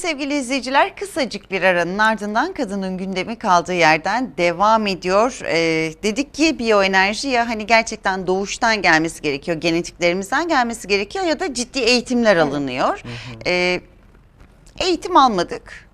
sevgili izleyiciler kısacık bir aranın ardından kadının gündemi kaldığı yerden devam ediyor. Ee, dedik ki biyoenerji ya hani gerçekten doğuştan gelmesi gerekiyor, genetiklerimizden gelmesi gerekiyor ya da ciddi eğitimler alınıyor. Ee, eğitim almadık.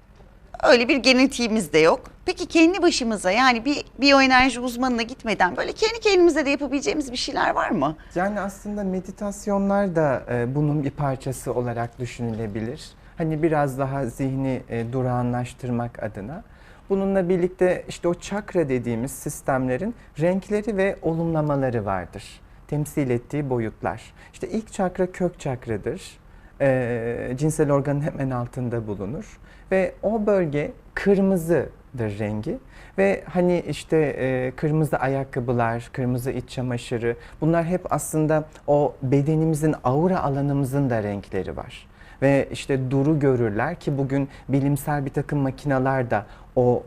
Öyle bir genetiğimiz de yok. Peki kendi başımıza yani bir biyoenerji uzmanına gitmeden böyle kendi kendimize de yapabileceğimiz bir şeyler var mı? Yani aslında meditasyonlar da e, bunun bir parçası olarak düşünülebilir. Hani biraz daha zihni e, durağanlaştırmak adına. Bununla birlikte işte o çakra dediğimiz sistemlerin renkleri ve olumlamaları vardır. Temsil ettiği boyutlar. İşte ilk çakra kök çakradır. E, cinsel organın hemen altında bulunur. Ve o bölge kırmızıdır rengi. Ve hani işte e, kırmızı ayakkabılar, kırmızı iç çamaşırı bunlar hep aslında o bedenimizin aura alanımızın da renkleri var. Ve işte duru görürler ki bugün bilimsel bir takım makineler de o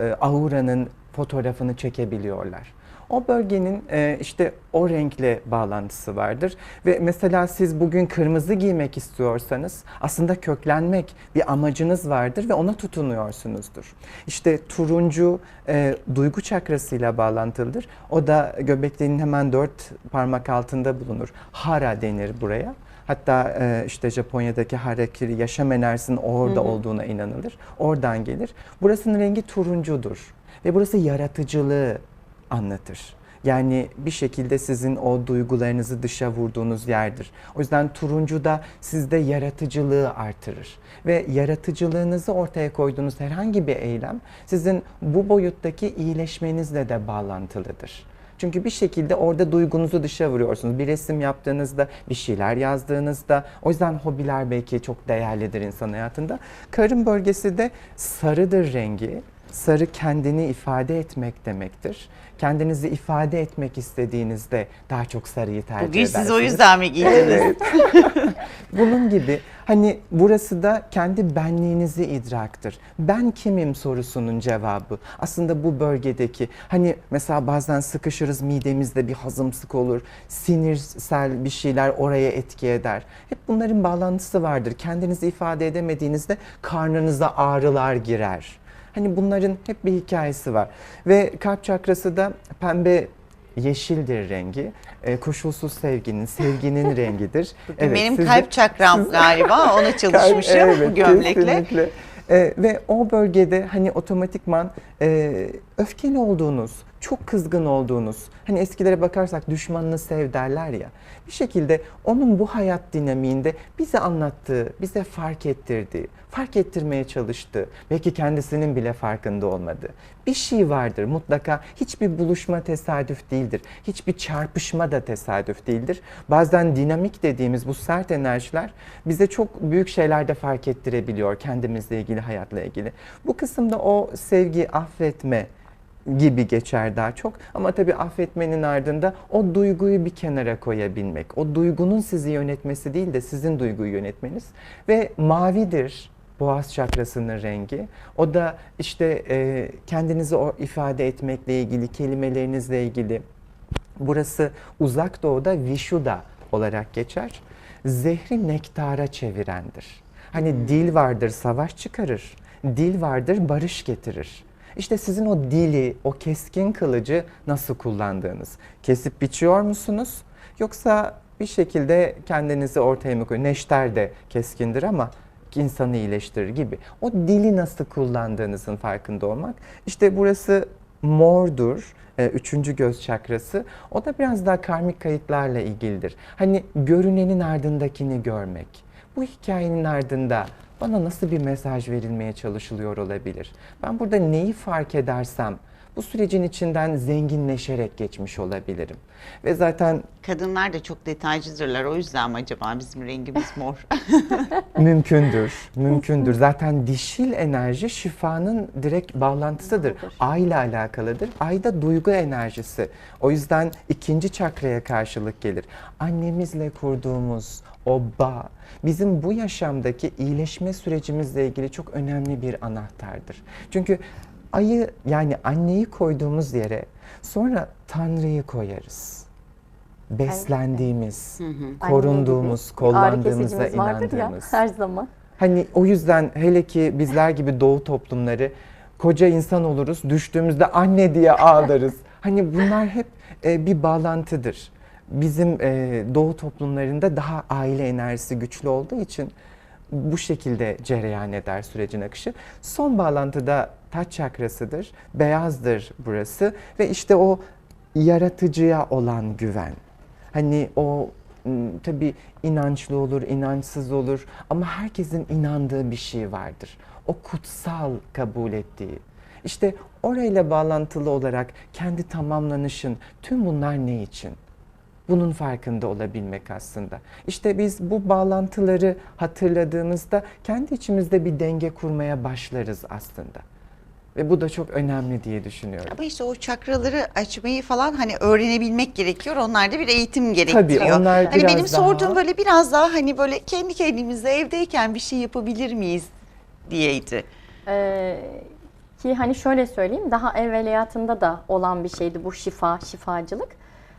e, auranın fotoğrafını çekebiliyorlar. O bölgenin e, işte o renkle bağlantısı vardır ve mesela siz bugün kırmızı giymek istiyorsanız aslında köklenmek bir amacınız vardır ve ona tutunuyorsunuzdur. İşte turuncu e, duygu çakrasıyla bağlantılıdır. O da göbeklerin hemen dört parmak altında bulunur. Hara denir buraya. Hatta e, işte Japonya'daki harakiri yaşam enerjisinin orada olduğuna inanılır. Oradan gelir. Burasının rengi turuncudur ve burası yaratıcılığı anlatır. Yani bir şekilde sizin o duygularınızı dışa vurduğunuz yerdir. O yüzden turuncu da sizde yaratıcılığı artırır. Ve yaratıcılığınızı ortaya koyduğunuz herhangi bir eylem sizin bu boyuttaki iyileşmenizle de bağlantılıdır. Çünkü bir şekilde orada duygunuzu dışa vuruyorsunuz. Bir resim yaptığınızda, bir şeyler yazdığınızda. O yüzden hobiler belki çok değerlidir insan hayatında. Karın bölgesi de sarıdır rengi. Sarı kendini ifade etmek demektir. Kendinizi ifade etmek istediğinizde daha çok sarıyı tercih Bugün edersiniz. siz o yüzden mi giydiniz? Bunun gibi hani burası da kendi benliğinizi idraktır. Ben kimim sorusunun cevabı. Aslında bu bölgedeki hani mesela bazen sıkışırız midemizde bir hazımsık olur. Sinirsel bir şeyler oraya etki eder. Hep bunların bağlantısı vardır. Kendinizi ifade edemediğinizde karnınıza ağrılar girer. Hani bunların hep bir hikayesi var. Ve kalp çakrası da pembe yeşildir rengi. E, koşulsuz sevginin, sevginin rengidir. Bugün benim siz de- kalp çakram galiba ona çalışmışım Evet, bu gömlekle. kesinlikle. E, ve o bölgede hani otomatikman e, öfkeli olduğunuz, çok kızgın olduğunuz, hani eskilere bakarsak düşmanını sev derler ya. Bir şekilde onun bu hayat dinamiğinde bize anlattığı, bize fark ettirdiği, fark ettirmeye çalıştığı, belki kendisinin bile farkında olmadığı bir şey vardır mutlaka. Hiçbir buluşma tesadüf değildir. Hiçbir çarpışma da tesadüf değildir. Bazen dinamik dediğimiz bu sert enerjiler bize çok büyük şeyler de fark ettirebiliyor kendimizle ilgili, hayatla ilgili. Bu kısımda o sevgi, affetme, gibi geçer daha çok. Ama tabii affetmenin ardında o duyguyu bir kenara koyabilmek. O duygunun sizi yönetmesi değil de sizin duyguyu yönetmeniz. Ve mavidir boğaz çakrasının rengi. O da işte e, kendinizi o ifade etmekle ilgili, kelimelerinizle ilgili. Burası uzak doğuda Vishuddha olarak geçer. Zehri nektara çevirendir. Hani dil vardır savaş çıkarır. Dil vardır barış getirir. İşte sizin o dili, o keskin kılıcı nasıl kullandığınız. Kesip biçiyor musunuz? Yoksa bir şekilde kendinizi ortaya mı koyuyor? Neşter de keskindir ama insanı iyileştirir gibi. O dili nasıl kullandığınızın farkında olmak. İşte burası mordur. e, Üçüncü göz çakrası. O da biraz daha karmik kayıtlarla ilgilidir. Hani görünenin ardındakini görmek. Bu hikayenin ardında bana nasıl bir mesaj verilmeye çalışılıyor olabilir? Ben burada neyi fark edersem bu sürecin içinden zenginleşerek geçmiş olabilirim. Ve zaten Kadınlar da çok detaycıdırlar o yüzden mi acaba bizim rengimiz mor? Mümkündür, mümkündür. Zaten dişil enerji şifanın direkt bağlantısıdır. Ayla alakalıdır. Ay da duygu enerjisi. O yüzden ikinci çakraya karşılık gelir. Annemizle kurduğumuz o bağ bizim bu yaşamdaki iyileşme sürecimizle ilgili çok önemli bir anahtardır. Çünkü ayı yani anneyi koyduğumuz yere sonra Tanrı'yı koyarız. Beslendiğimiz, Anne korunduğumuz, kesicimiz vardır ya inandığımız. her zaman. Hani o yüzden hele ki bizler gibi doğu toplumları koca insan oluruz düştüğümüzde anne diye ağlarız. hani bunlar hep e, bir bağlantıdır. Bizim e, doğu toplumlarında daha aile enerjisi güçlü olduğu için bu şekilde cereyan eder sürecin akışı. Son bağlantıda taç çakrasıdır. Beyazdır burası ve işte o yaratıcıya olan güven. Hani o tabii inançlı olur, inançsız olur ama herkesin inandığı bir şey vardır. O kutsal kabul ettiği. İşte orayla bağlantılı olarak kendi tamamlanışın tüm bunlar ne için? Bunun farkında olabilmek aslında. İşte biz bu bağlantıları hatırladığımızda kendi içimizde bir denge kurmaya başlarız aslında. Ve bu da çok önemli diye düşünüyorum. Ama işte o çakraları açmayı falan hani öğrenebilmek gerekiyor. Onlar da bir eğitim gerektiriyor. onlar hani biraz benim daha- sorduğum böyle biraz daha hani böyle kendi kendimize evdeyken bir şey yapabilir miyiz diyeydi. Ee, ki hani şöyle söyleyeyim daha evveliyatında da olan bir şeydi bu şifa, şifacılık.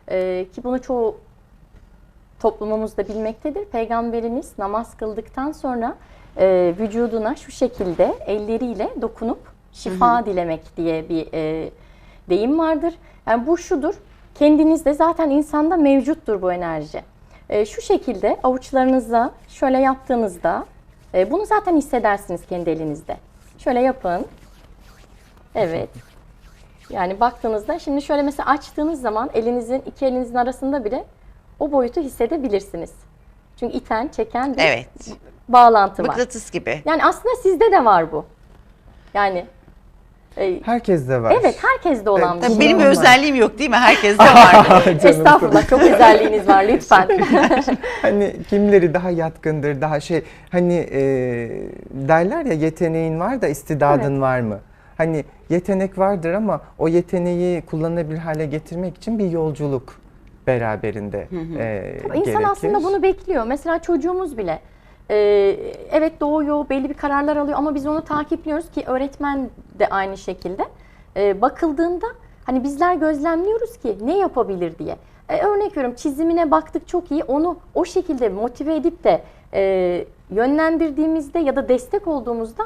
Ee, ki bunu çoğu toplumumuz da bilmektedir. Peygamberimiz namaz kıldıktan sonra e, vücuduna şu şekilde elleriyle dokunup şifa dilemek diye bir e, deyim vardır. Yani bu şudur, kendinizde zaten insanda mevcuttur bu enerji. E, şu şekilde avuçlarınızla şöyle yaptığınızda e, bunu zaten hissedersiniz kendi elinizde. Şöyle yapın. Evet. Yani baktığınızda şimdi şöyle mesela açtığınız zaman elinizin iki elinizin arasında bile o boyutu hissedebilirsiniz. Çünkü iten, çeken bir Evet. bağlantı var. Mıknatıs gibi. Yani aslında sizde de var bu. Yani e, Herkeste var. evet herkeste olan bir Tabii şey. benim bir özelliğim yok değil mi? Herkeste var. Canım Estağfurullah çok özelliğiniz var lütfen. hani kimleri daha yatkındır, daha şey hani e, derler ya yeteneğin var da istidadın Evet. var mı? Hani yetenek vardır ama o yeteneği kullanılabilir hale getirmek için bir yolculuk beraberinde e, İnsan gerekir. aslında bunu bekliyor. Mesela çocuğumuz bile e, evet doğuyor, belli bir kararlar alıyor ama biz onu takipliyoruz ki öğretmen de aynı şekilde. E, bakıldığında hani bizler gözlemliyoruz ki ne yapabilir diye. E, örnek veriyorum çizimine baktık çok iyi onu o şekilde motive edip de e, yönlendirdiğimizde ya da destek olduğumuzda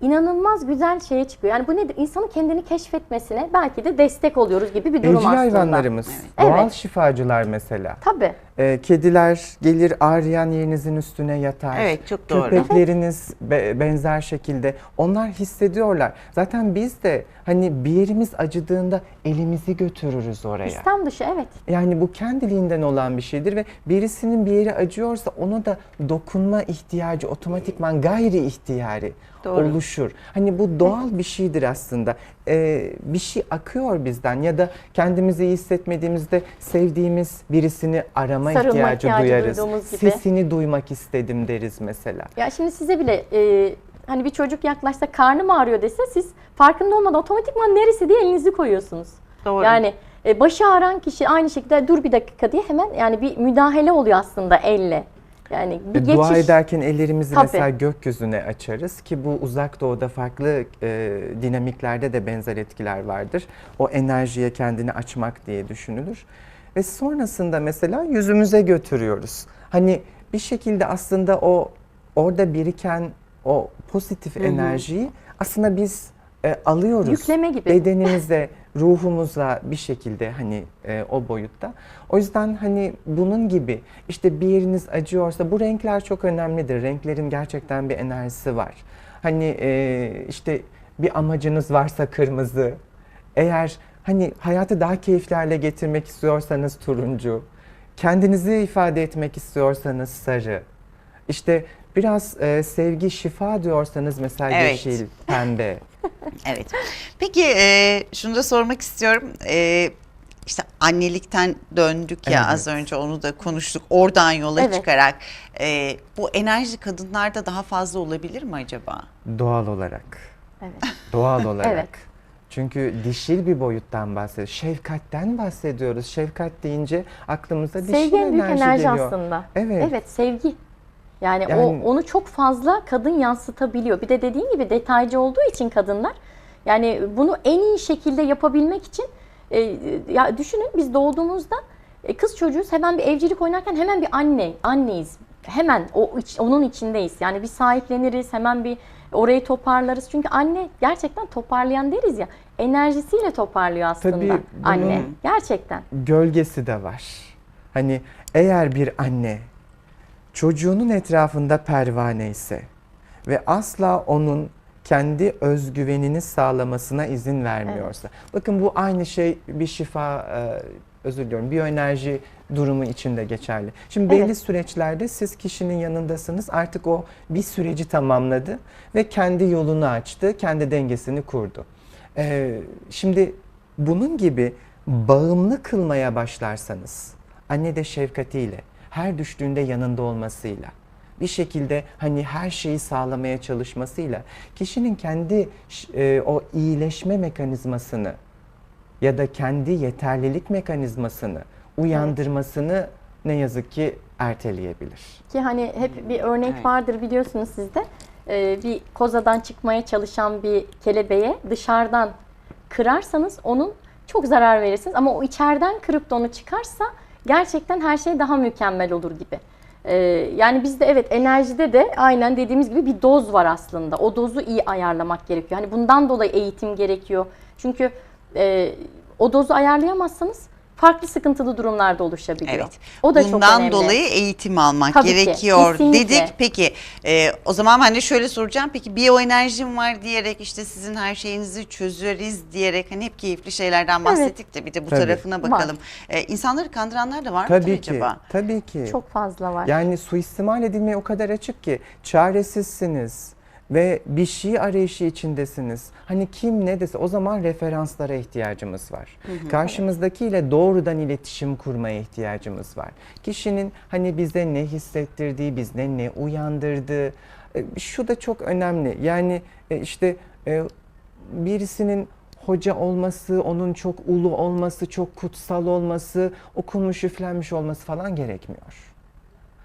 inanılmaz güzel şeye çıkıyor. Yani bu nedir? İnsanın kendini keşfetmesine belki de destek oluyoruz gibi bir durum Evcil aslında. hayvanlarımız, Evet. doğal şifacılar mesela. Tabii. E, kediler gelir ağrıyan yerinizin üstüne yatar. Evet, çok doğru. Köpekleriniz be- benzer şekilde. Onlar hissediyorlar. Zaten biz de hani bir yerimiz acıdığında elimizi götürürüz oraya. İstem dışı evet. Yani bu kendiliğinden olan bir şeydir ve birisinin bir yeri acıyorsa ona da dokunma ihtiyacı otomatikman gayri ihtiyari Doğru. oluşur. Hani bu doğal bir şeydir aslında. Ee, bir şey akıyor bizden ya da kendimizi iyi hissetmediğimizde sevdiğimiz birisini arama Sarılma ihtiyacı, ihtiyacı duyarız. gibi. Sesini duymak istedim deriz mesela. Ya şimdi size bile e, hani bir çocuk yaklaşsa karnım ağrıyor dese siz farkında olmadan otomatikman neresi diye elinizi koyuyorsunuz. Doğru. Yani e, başı ağrıyan kişi aynı şekilde dur bir dakika diye hemen yani bir müdahale oluyor aslında elle. Yani bir E, geçiş. Dua ederken ellerimizi Tabii. mesela gökyüzüne açarız ki bu uzak doğuda farklı e, dinamiklerde de benzer etkiler vardır. O enerjiye kendini açmak diye düşünülür. Ve sonrasında mesela yüzümüze götürüyoruz. Hani bir şekilde aslında o orada biriken o pozitif enerjiyi aslında biz e, alıyoruz. Yükleme gibi. Bedenimize, ruhumuza bir şekilde hani e, o boyutta. O yüzden hani bunun gibi işte bir yeriniz acıyorsa bu renkler çok önemlidir. Renklerin gerçekten bir enerjisi var. Hani e, işte bir amacınız varsa kırmızı. Eğer hani hayatı daha keyifli hale getirmek istiyorsanız turuncu. Kendinizi ifade etmek istiyorsanız sarı. İşte biraz e, sevgi, şifa diyorsanız mesela Evet. yeşil, pembe. Evet. Peki e, şunu da sormak istiyorum. E, işte annelikten döndük ya Evet. az önce onu da konuştuk. Oradan yola Evet. çıkarak e, bu enerji kadınlarda daha fazla olabilir mi acaba? Doğal olarak. Evet. Doğal olarak. Evet. Çünkü dişil bir boyuttan bahsediyoruz. Şefkatten bahsediyoruz. Şefkat deyince aklımıza dişil Sevgi en büyük enerji, enerji geliyor. aslında. Evet. Evet sevgi. Yani, Yani- o onu çok fazla kadın yansıtabiliyor. Bir de dediğin gibi detaycı olduğu için kadınlar yani bunu en iyi şekilde yapabilmek için e, ya düşünün biz doğduğumuzda e, kız çocuğuz hemen bir evcilik oynarken hemen bir anne anneyiz. hemen o onun içindeyiz. Yani bir sahipleniriz, hemen bir orayı toparlarız. Çünkü anne gerçekten toparlayan deriz ya. Enerjisiyle toparlıyor aslında Tabii anne. Gerçekten. gölgesi de var. Hani eğer bir anne çocuğunun etrafında pervane ise ve asla onun kendi özgüvenini sağlamasına izin vermiyorsa. Bakın bu aynı şey bir şifa, e, özür diliyorum, biyoenerji durumu için de geçerli. Şimdi belli Evet. süreçlerde siz kişinin yanındasınız. Artık o bir süreci tamamladı ve kendi yolunu açtı, kendi dengesini kurdu. Ee, şimdi bunun gibi bağımlı kılmaya başlarsanız, anne de şefkatiyle, her düştüğünde yanında olmasıyla, bir şekilde hani her şeyi sağlamaya çalışmasıyla kişinin kendi e, o iyileşme mekanizmasını ya da kendi yeterlilik mekanizmasını uyandırmasını ne yazık ki erteleyebilir. Ki hani hep bir örnek Evet. vardır biliyorsunuz sizde. Ee, bir kozadan çıkmaya çalışan bir kelebeğe dışarıdan kırarsanız onun çok zarar verirsiniz. Ama o içeriden kırıp da onu çıkarsa gerçekten her şey daha mükemmel olur gibi. Ee, yani bizde evet enerjide de aynen dediğimiz gibi bir doz var aslında. O dozu iyi ayarlamak gerekiyor. Hani bundan dolayı eğitim gerekiyor. Çünkü e, o dozu ayarlayamazsanız farklı sıkıntılı durumlarda oluşabiliyor. Evet. O da çok Bundan önemli. dolayı eğitim almak Tabii ki, gerekiyor kesinlikle. dedik. Peki e, o zaman ben de şöyle soracağım. Peki biyoenerjim var diyerek işte sizin her şeyinizi çözeriz diyerek hani hep keyifli şeylerden bahsettik de bir de bu Tabii. tarafına bakalım. E, insanları kandıranlar da var mı Tabii ki, acaba? tabii ki. Çok fazla var. Yani suistimal edilmeye o kadar açık ki çaresizsiniz ve bir şey arayışı içindesiniz. Hani kim ne dese o zaman referanslara ihtiyacımız var. Karşımızdakiyle doğrudan iletişim kurmaya ihtiyacımız var. Kişinin hani bize ne hissettirdiği, bizde ne uyandırdığı e, şu da çok önemli. Yani e, işte e, birisinin hoca olması, onun çok ulu olması, çok kutsal olması, okunmuş üflenmiş olması falan gerekmiyor.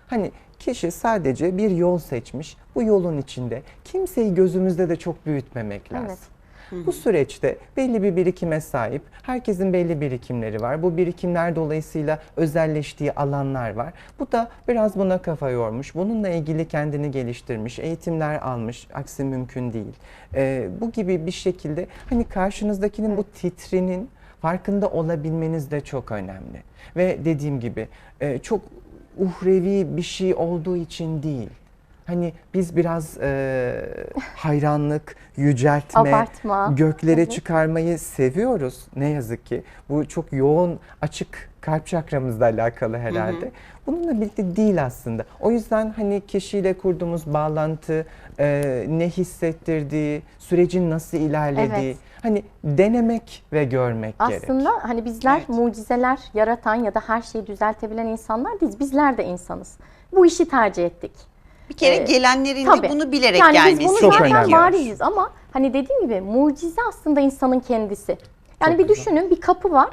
Hani kişi sadece bir yol seçmiş. Bu yolun içinde kimseyi gözümüzde de çok büyütmemek lazım. Evet. Bu süreçte belli bir birikime sahip. Herkesin belli birikimleri var. Bu birikimler dolayısıyla özelleştiği alanlar var. Bu da biraz buna kafa yormuş. Bununla ilgili kendini geliştirmiş, eğitimler almış. Aksi mümkün değil. Ee, bu gibi bir şekilde hani karşınızdakinin bu titrinin farkında olabilmeniz de çok önemli. Ve dediğim gibi e, çok uhrevi bir şey olduğu için değil. Hani biz biraz e, hayranlık, yüceltme, Abartma. göklere Evet. çıkarmayı seviyoruz ne yazık ki. Bu çok yoğun, açık kalp çakramızla alakalı herhalde. Bununla birlikte değil aslında. O yüzden hani kişiyle kurduğumuz bağlantı, e, ne hissettirdiği, sürecin nasıl ilerlediği, Evet. hani denemek ve görmek gerek. Aslında hani bizler Evet. mucizeler yaratan ya da her şeyi düzeltebilen insanlar değiliz. Bizler de insanız. Bu işi tercih ettik. Bir kere Ee, gelenlerin de Tabii. bunu bilerek yani gelmesi biz bunu Çok zaten önemli. ama hani dediğim gibi mucize aslında insanın kendisi. Yani Çok bir güzel. düşünün bir kapı var.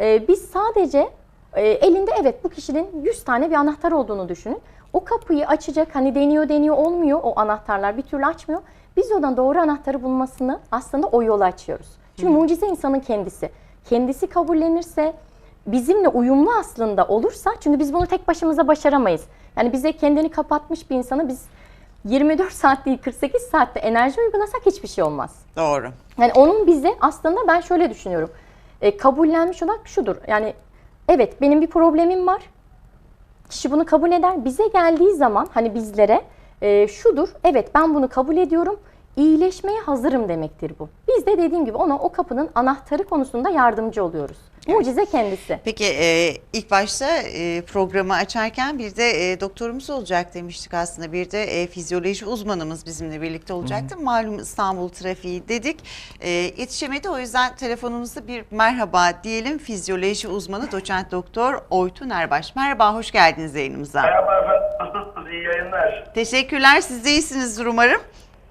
Ee, biz sadece e, elinde evet bu kişinin 100 tane bir anahtar olduğunu düşünün. O kapıyı açacak hani deniyor deniyor olmuyor o anahtarlar bir türlü açmıyor. Biz oradan doğru anahtarı bulmasını aslında o yolu açıyoruz. Çünkü mucize insanın kendisi. Kendisi kabullenirse bizimle uyumlu aslında olursa çünkü biz bunu tek başımıza başaramayız. Yani bize kendini kapatmış bir insana biz 24 saat değil 48 saatte enerji uygulasak hiçbir şey olmaz. Doğru. Yani onun bize aslında ben şöyle düşünüyorum. E, kabullenmiş olarak şudur. Yani evet benim bir problemim var. Kişi bunu kabul eder. Bize geldiği zaman hani bizlere e, şudur. Evet ben bunu kabul ediyorum. İyileşmeye hazırım demektir bu. Biz de dediğim gibi ona o kapının anahtarı konusunda yardımcı oluyoruz. Mucize kendisi. Peki e, ilk başta e, programı açarken bir de e, doktorumuz olacak demiştik aslında. Bir de e, fizyoloji uzmanımız bizimle birlikte olacaktı. Malum İstanbul trafiği dedik. E, yetişemedi o yüzden telefonumuzda bir merhaba diyelim. Fizyoloji uzmanı doçent doktor Oytun Erbaş. Merhaba, hoş geldiniz yayınımıza. Merhaba efendim. Nasılsınız? İyi yayınlar. Teşekkürler, siz de iyisinizdir umarım.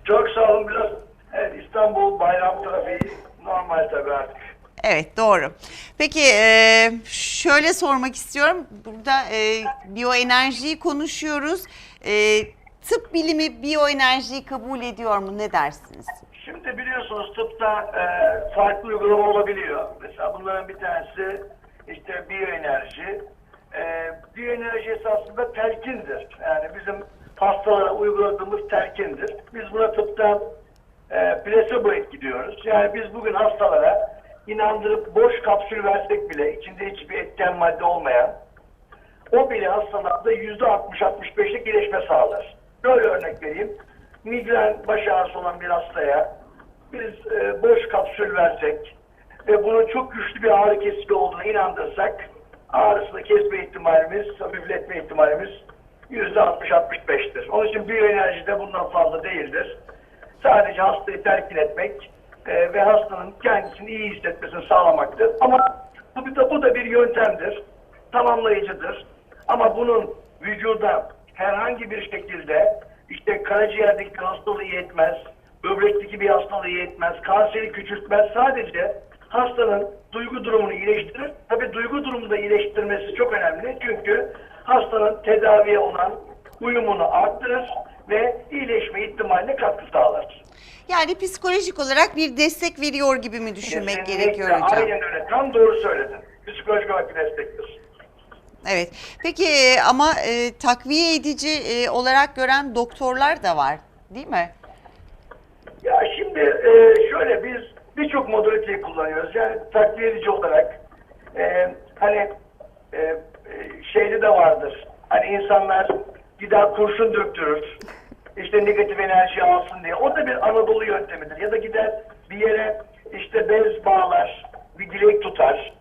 Çok sağ olun. Biraz evet, İstanbul bayram trafiği normal tabii artık. Evet doğru. Peki e, şöyle sormak istiyorum. Burada e, biyoenerjiyi konuşuyoruz. E, tıp bilimi biyoenerjiyi kabul ediyor mu? Ne dersiniz? Şimdi biliyorsunuz tıpta e, farklı uygulama olabiliyor. Mesela bunların bir tanesi işte biyoenerji. e, biyoenerji esasında telkindir. Yani bizim hastalara uyguladığımız telkindir. Biz buna tıpta placebo etki diyoruz. Yani biz bugün hastalara inandırıp boş kapsül versek bile içinde hiçbir etken madde olmayan o bile hastalarda yüzde 60-65'lik iyileşme sağlar. Böyle örnek vereyim. Migren baş ağrısı olan bir hastaya biz e, boş kapsül versek ve bunun çok güçlü bir ağrı kesici olduğuna inandırsak ağrısını kesme ihtimalimiz, hafifletme ihtimalimiz yüzde 60-65'tir. Onun için biyoenerji de bundan fazla değildir. Sadece hastayı telkin etmek e, ve hastanın kendisini iyi hissetmesini sağlamaktır. Ama bu da, bu da bir yöntemdir. Tamamlayıcıdır. Ama bunun vücuda herhangi bir şekilde işte karaciğerdeki hastalığı iyi etmez, böbrekteki bir hastalığı iyi etmez, kanseri küçültmez. Sadece hastanın duygu durumunu iyileştirir. Tabii duygu durumunu da iyileştirmesi çok önemli. Çünkü hastanın tedaviye olan uyumunu arttırır ve iyileşme ihtimaline katkı sağlar. Yani psikolojik olarak bir destek veriyor gibi mi düşünmek Kesinlikle, gerekiyor hocam? Aynen öyle. Tam doğru söyledin. Psikolojik olarak bir destektir. Evet. Peki e, ama e, takviye edici e, olarak gören doktorlar da var, değil mi? Ya şimdi e, şöyle biz birçok modaliteyi kullanıyoruz. Yani takviye edici olarak e, hani e, e, şeyde de vardır. Hani insanlar gider kurşun döktürür. İşte negatif enerji alsın diye. O da bir Anadolu yöntemidir. Ya da gider bir yere işte bez bağlar, bir dilek tutar.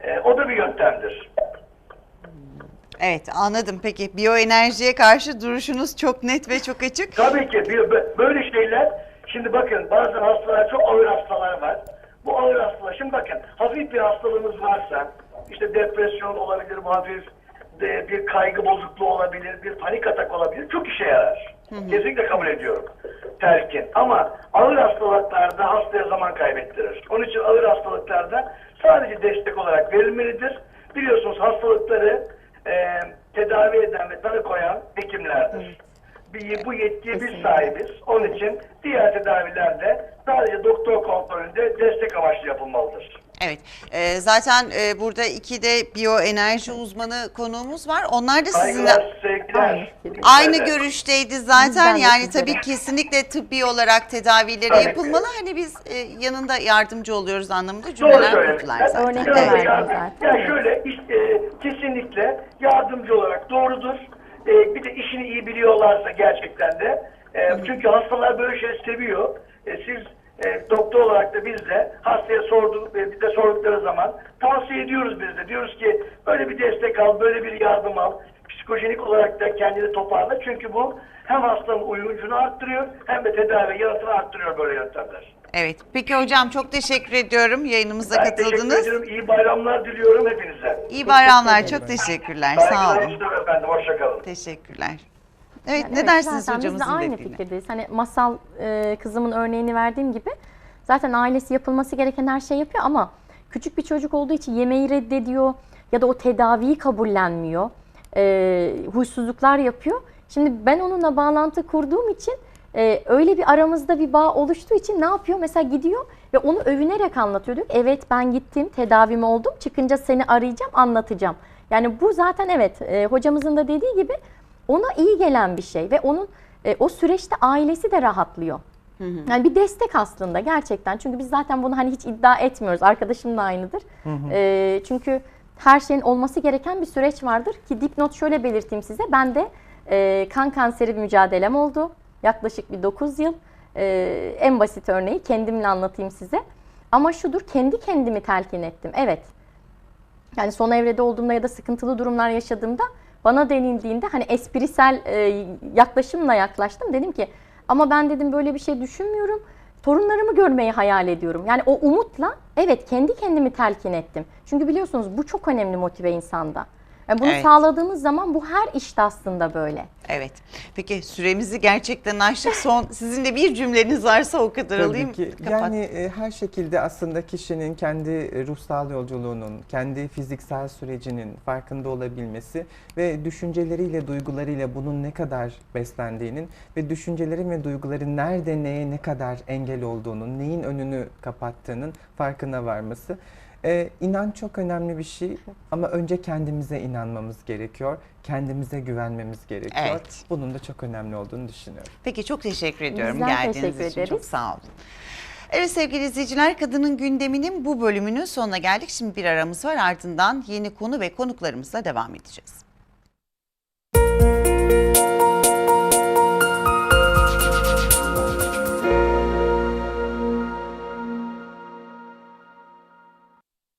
E, o da bir yöntemdir. Evet anladım. Peki biyoenerjiye karşı duruşunuz çok net ve çok açık. Tabii ki böyle şeyler şimdi bakın bazen hastalar çok ağır hastalar var. Bu ağır hastalar şimdi bakın hafif bir hastalığınız varsa işte depresyon olabilir bu hafif bir kaygı bozukluğu olabilir bir panik atak olabilir çok işe yarar. Kesinlikle kabul ediyorum. Telkin. Ama ağır hastalıklarda hastaya zaman kaybettirir. Onun için ağır hastalıklarda sadece destek olarak verilmelidir. Biliyorsunuz hastalıkları e, tedavi eden ve tanı koyan hekimlerdir. Bir, bu yetkiye biz sahibiz. Onun için diğer tedavilerde sadece doktor kontrolünde destek amaçlı yapılmalıdır. Evet. e, zaten e, burada iki de biyoenerji uzmanı konuğumuz var. Onlar da sizinle Saygılar, sevgiler. Aynı Evet. görüşteydi zaten. De Yani sizlere. tabii kesinlikle tıbbi olarak tedavileri Tabii ki. yapılmalı. Hani biz e, yanında yardımcı oluyoruz anlamında Doğru cümleler söyledin. kurdular zaten. Örnek şöyle verdim zaten. Ya şöyle işte, e, kesinlikle yardımcı olarak doğrudur. E, bir de işini iyi biliyorlarsa gerçekten de. E, çünkü hastalar böyle şey seviyor. E, siz e, doktor olarak da biz de hastaya sorduk, e, bir de sordukları zaman tavsiye ediyoruz biz de. Diyoruz ki böyle bir destek al, böyle bir yardım al. Psikolojik olarak da kendini toparla. Çünkü bu hem hastanın uyuncunu arttırıyor hem de tedavi yanıtını arttırıyor böyle yöntemler. Evet. Peki hocam çok teşekkür ediyorum yayınımıza Ben teşekkür katıldınız. ediyorum. İyi bayramlar diliyorum hepinize. İyi bayramlar. Çok teşekkürler. Sağ olun. efendim. Hoşçakalın. Teşekkürler. Evet Yani ne evet, dersiniz zaten hocamızın Biz de aynı dediğine? fikirdeyiz. Hani masal e, kızımın örneğini verdiğim gibi zaten ailesi yapılması gereken her şeyi yapıyor ama küçük bir çocuk olduğu için yemeği reddediyor ya da o tedaviyi kabullenmiyor. E, huysuzluklar yapıyor. Şimdi ben onunla bağlantı kurduğum için e, öyle bir aramızda bir bağ oluştuğu için ne yapıyor? Mesela gidiyor ve onu övünerek anlatıyor. Diyor evet ben gittim tedavim oldum çıkınca seni arayacağım anlatacağım. Yani bu zaten evet e, hocamızın da dediği gibi ona iyi gelen bir şey ve onun e, o süreçte ailesi de rahatlıyor. Yani bir destek aslında gerçekten. Çünkü biz zaten bunu hani hiç iddia etmiyoruz. Arkadaşım da aynıdır. E, çünkü her şeyin olması gereken bir süreç vardır ki dipnot şöyle belirteyim size. Ben de e, kan kanseri bir mücadelem oldu. Yaklaşık bir 9 yıl. E, en basit örneği kendimle anlatayım size. Ama şudur kendi kendimi telkin ettim. Evet yani son evrede olduğumda ya da sıkıntılı durumlar yaşadığımda bana denildiğinde hani esprisel e, yaklaşımla yaklaştım. Dedim ki ama ben dedim böyle bir şey düşünmüyorum. Torunlarımı görmeyi hayal ediyorum. Yani o umutla evet kendi kendimi telkin ettim. Çünkü biliyorsunuz bu çok önemli motive insanda. Yani bunu Evet. sağladığımız zaman bu her işte aslında böyle. Evet. Peki süremizi gerçekten aştık. Son sizin de bir cümleniz varsa o kadar Tabii alayım. ki. Kapat. Yani e, her şekilde aslında kişinin kendi e, ruhsal yolculuğunun, kendi fiziksel sürecinin farkında olabilmesi ve düşünceleriyle, duygularıyla bunun ne kadar beslendiğinin ve düşüncelerin ve duyguların nerede neye ne kadar engel olduğunun, neyin önünü kapattığının farkına varması. Ee, inanç çok önemli bir şey ama önce kendimize inanmamız gerekiyor. Kendimize güvenmemiz gerekiyor. Evet. Bunun da çok önemli olduğunu düşünüyorum. Peki çok teşekkür ediyorum Bizler geldiğiniz teşekkür için. Çok ederiz. sağ olun. Evet sevgili izleyiciler kadının gündeminin bu bölümünün sonuna geldik. Şimdi bir aramız var ardından yeni konu ve konuklarımızla devam edeceğiz.